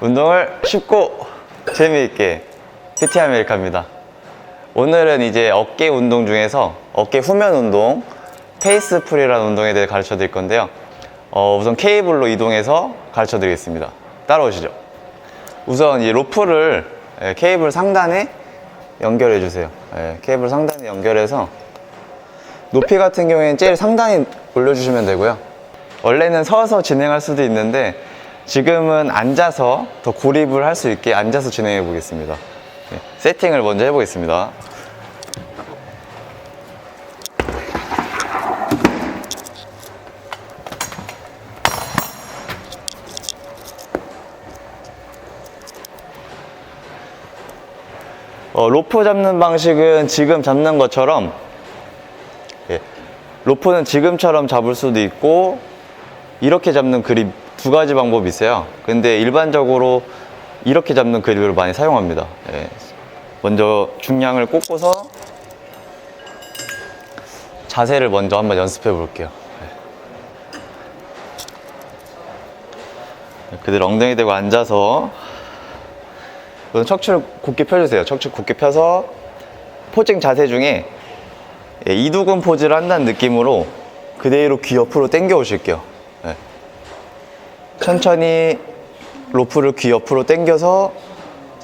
운동을 쉽고 재미있게 PT 아메리카입니다. 오늘은 이제 어깨 운동 중에서 어깨 후면 운동, 페이스 풀이라는 운동에 대해 가르쳐 드릴 건데요. 어, 우선 케이블로 이동해서 가르쳐 드리겠습니다. 따라오시죠. 우선 이 로프를 예, 케이블 상단에 연결해 주세요. 예, 케이블 상단에 연결해서 높이 같은 경우에는 제일 상단에 올려주시면 되고요. 원래는 서서 진행할 수도 있는데 지금은 앉아서 더 고립을 할 수 있게 앉아서 진행해 보겠습니다. 예, 세팅을 먼저 해보겠습니다. 어, 로프 잡는 방식은 지금 잡는 것처럼 예, 로프는 지금처럼 잡을 수도 있고 이렇게 잡는 그립 두 가지 방법이 있어요. 근데 일반적으로 이렇게 잡는 그립을 많이 사용합니다. 예, 먼저 중량을 꽂고서 자세를 먼저 한번 연습해 볼게요. 예. 그대로 엉덩이 대고 앉아서 척추를 곧게 펴주세요. 척추 곧게 펴서 포징 자세 중에 예, 이두근 포즈를 한다는 느낌으로 그대로 귀 옆으로 당겨 오실게요. 예. 천천히 로프를 귀 옆으로 당겨서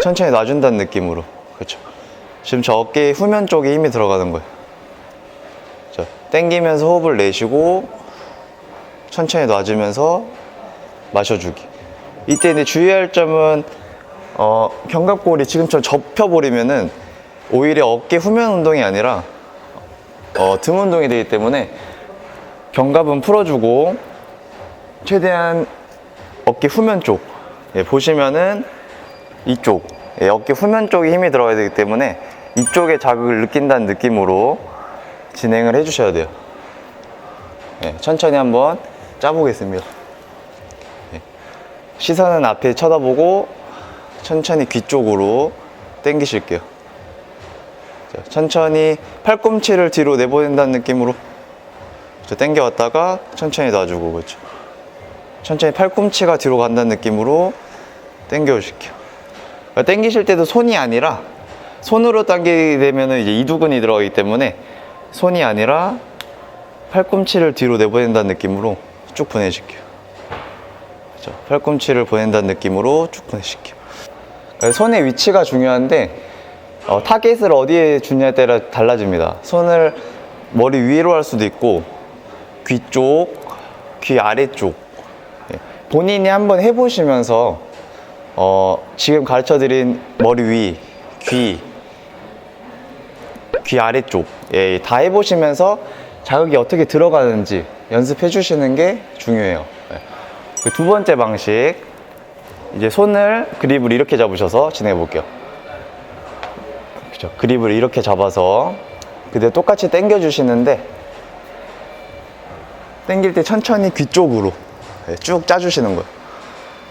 천천히 놔준다는 느낌으로. 그렇죠. 지금 저 어깨 후면 쪽에 힘이 들어가는 거예요. 자, 당기면서 호흡을 내쉬고 천천히 놔주면서 마셔주기. 이때 이제 주의할 점은 어, 견갑골이 지금처럼 접혀버리면은 오히려 어깨 후면 운동이 아니라 어, 등 운동이 되기 때문에 견갑은 풀어주고 최대한 어깨 후면 쪽 예, 보시면은 이쪽 예, 어깨 후면 쪽에 힘이 들어가야 되기 때문에 이쪽에 자극을 느낀다는 느낌으로 진행을 해주셔야 돼요. 예, 천천히 한번 짜보겠습니다. 예, 시선은 앞에 쳐다보고 천천히 귀 쪽으로 당기실게요. 자, 천천히 팔꿈치를 뒤로 내보낸다는 느낌으로 자, 당겨왔다가 천천히 놔주고 그렇죠. 천천히 팔꿈치가 뒤로 간다는 느낌으로 당겨오실게요. 그러니까 당기실 때도 손이 아니라 손으로 당기게 되면 이제 이두근이 들어가기 때문에 손이 아니라 팔꿈치를 뒤로 내보낸다는 느낌으로 쭉 보내실게요. 그렇죠. 팔꿈치를 보낸다는 느낌으로 쭉 보내실게요. 그러니까 손의 위치가 중요한데 어, 타겟을 어디에 주냐에 따라 달라집니다. 손을 머리 위로 할 수도 있고 귀 쪽, 귀 아래쪽 예. 본인이 한번 해보시면서 어, 지금 가르쳐드린 머리 위, 귀, 귀 아래쪽 예, 다 해보시면서 자극이 어떻게 들어가는지 연습해 주시는 게 중요해요. 예. 그두 번째 방식 이제 손을 그립을 이렇게 잡으셔서 진행해 볼게요. 그죠? 그립을 이렇게 잡아서 그대로 똑같이 당겨 주시는데 당길 때 천천히 귀 쪽으로 예, 쭉 짜주시는 거예요.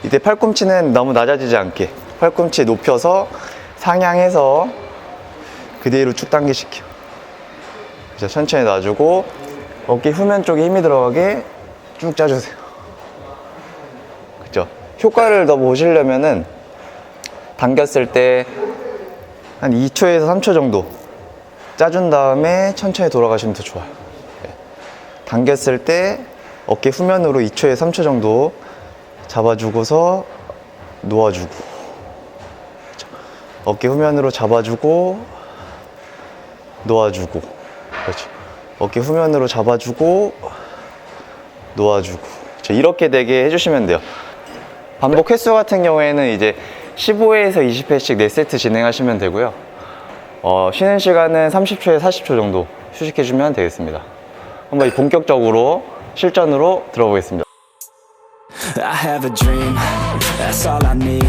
이때 팔꿈치는 너무 낮아지지 않게 팔꿈치 높여서 상향해서 그대로 쭉 당기시켜. 그죠? 천천히 놔주고 어깨 후면 쪽에 힘이 들어가게 쭉 짜주세요. 그죠? 효과를 더 보시려면은 당겼을 때 한 2초에서 3초 정도 짜준 다음에 천천히 돌아가시면 더 좋아요. 네. 당겼을 때 어깨 후면으로 2초에서 3초 정도 잡아주고서 놓아주고. 어깨 후면으로 잡아주고 놓아주고 그렇죠. 어깨 후면으로 잡아주고 놓아주고 그렇죠. 이렇게 되게 해주시면 돼요. 반복 횟수 같은 경우에는 이제 15회에서 20회씩 4세트 진행하시면 되고요. 어, 쉬는 시간은 30초에서 40초 정도 휴식해주면 되겠습니다. 한번 본격적으로 실전으로 들어보겠습니다. I have a dream, that's all I need.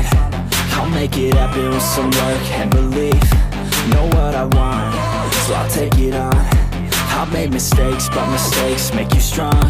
I'll make it happen with some work and belief. Know what I want, so I'll take it on. I've made mistakes, but mistakes make you strong.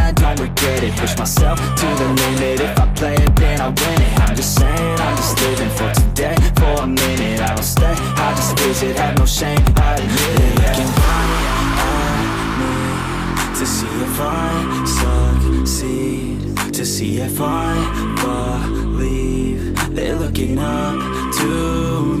it Push myself to the limit. If I play it, then I win it. I'm just saying, I'm just living for today. For a minute, I don't stay. I just visit, have no shame I admit it. Looking right at me To see if I succeed. To see if I believe. They're looking up to me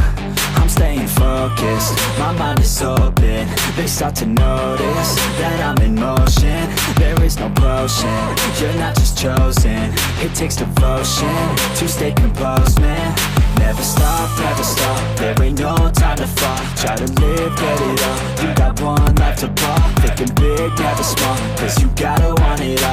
focused, my mind is open. They start to notice that I'm in motion. There is no potion, you're not just chosen. It takes devotion to stay composed, man. Never stop, never stop, there ain't no time to fall. Try to live, get it up, you got one life to pop. Thinking big, never small, cause you gotta want it all